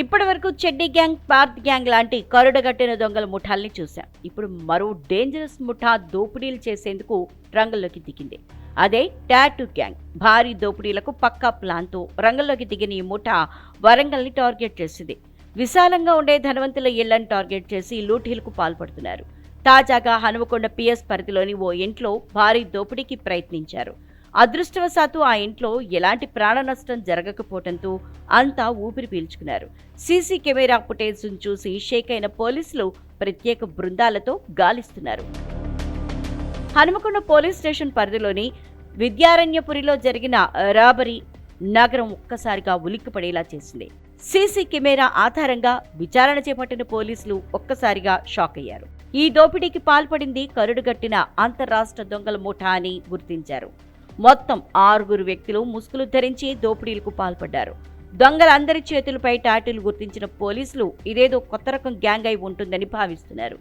ఇప్పటి వరకు చెడ్డీ gang Parth gang లాంటి కరుడగట్టిన దొంగల ముఠాల్ని చూశాం. ఇప్పుడు మరో డేంజరస్ ముఠా దోపిడీలు చేసేందుకు రంగంలోకి దిగింది. అదే టాటూ గ్యాంగ్. భారీ దోపిడీలకు పక్కా ప్లాన్తో రంగంలోకి దిగిన ఈ ముఠా వరంగల్ని టార్గెట్ చేసింది. విశాలంగా ఉండే ధనవంతుల ఇళ్ళను టార్గెట్ చేసి లూటీలకు పాల్పడుతున్నారు. తాజాగా హనుమకొండ పిఎస్ పరిధిలోని ఓ ఇంట్లో భారీ దోపిడీకి ప్రయత్నించారు. అదృష్టవశాత్తు ఆ ఇంట్లో ఎలాంటి ప్రాణ నష్టం జరగకపోవడంతో అంతా ఊపిరి పీల్చుకున్నారు. సీసీ కెమెరా ఫుటేజ్ను చూసి షేక్ అయిన పోలీసులు ప్రత్యేక బృందాలతో గాలిస్తున్నారు. హనుమకొండ పోలీస్ స్టేషన్ పరిధిలోని విద్యారణ్యపురిలో జరిగిన రాబరీ నగరం ఒక్కసారిగా ఉలిక్కిపడేలా చేసింది. సీసీ కెమెరా ఆధారంగా విచారణ చేపట్టిన పోలీసులు ఒక్కసారిగా షాక్ అయ్యారు ఈ దోపిడీకి పాల్పడింది కరుడుగట్టిన అంతర్రాష్ట్ర దొంగల ముఠా అని గుర్తించారు. మొత్తం ఆరుగురు వ్యక్తులు ముసుగులు ధరించి దోపిడీలకు పాల్పడ్డారు. దొంగలందరి చేతులపై టాటూలు గుర్తించిన పోలీసులు ఇదేదో కొత్త రకం గ్యాంగ్ అయి ఉంటుందని భావిస్తున్నారు.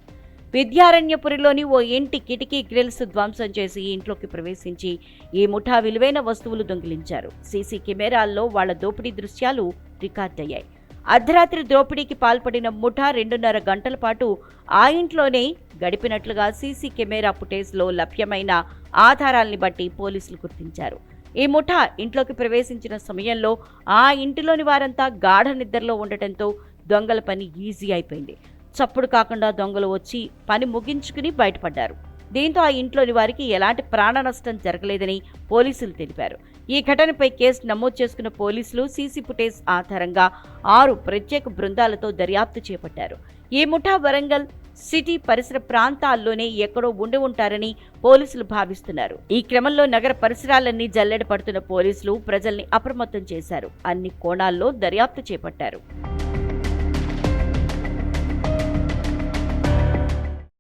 విద్యారణ్యపురిలోని ఓ ఇంటి కిటికీ గ్రిల్స్ ధ్వంసం చేసి ఇంట్లోకి ప్రవేశించి ఈ ముఠా విలువైన వస్తువులు దొంగిలించారు. సీసీ కెమెరాల్లో వాళ్ళ దోపిడీ దృశ్యాలు రికార్డయ్యాయి. అర్ధరాత్రి దోపిడీకి పాల్పడిన ముఠా రెండున్నర గంటల పాటు ఆ ఇంట్లోనే గడిపినట్లుగా సీసీ కెమెరా ఫుటేజ్లో లభ్యమైన ఆధారాల్ని బట్టి పోలీసులు గుర్తించారు. ఈ ముఠా ఇంట్లోకి ప్రవేశించిన సమయంలో ఆ ఇంటిలోని వారంతా గాఢ నిద్రలో ఉండటంతో దొంగల పని ఈజీ అయిపోయింది. చప్పుడు కాకుండా దొంగలు వచ్చి పని ముగించుకుని బయటపడ్డారు. దీంతో ఆ ఇంట్లోని వారికి ఎలాంటి ప్రాణ నష్టం జరగలేదని పోలీసులు తెలిపారు. ఈ ఘటనపై కేసు నమోదు చేసుకున్న పోలీసులు సీసీ ఫుటేజ్ ఆధారంగా ఆరు ప్రత్యేక బృందాలతో దర్యాప్తు చేపట్టారు. ఈ ముఠా వరంగల్ సిటీ పరిసర ప్రాంతాల్లోనే ఎక్కడో ఉండి ఉంటారని పోలీసులు భావిస్తున్నారు. ఈ క్రమంలో నగర పరిసరాలన్నీ జల్లెడ పడుతున్న పోలీసులు ప్రజల్ని అప్రమత్తం చేశారు. అన్ని కోణాల్లో దర్యాప్తు చేపట్టారు.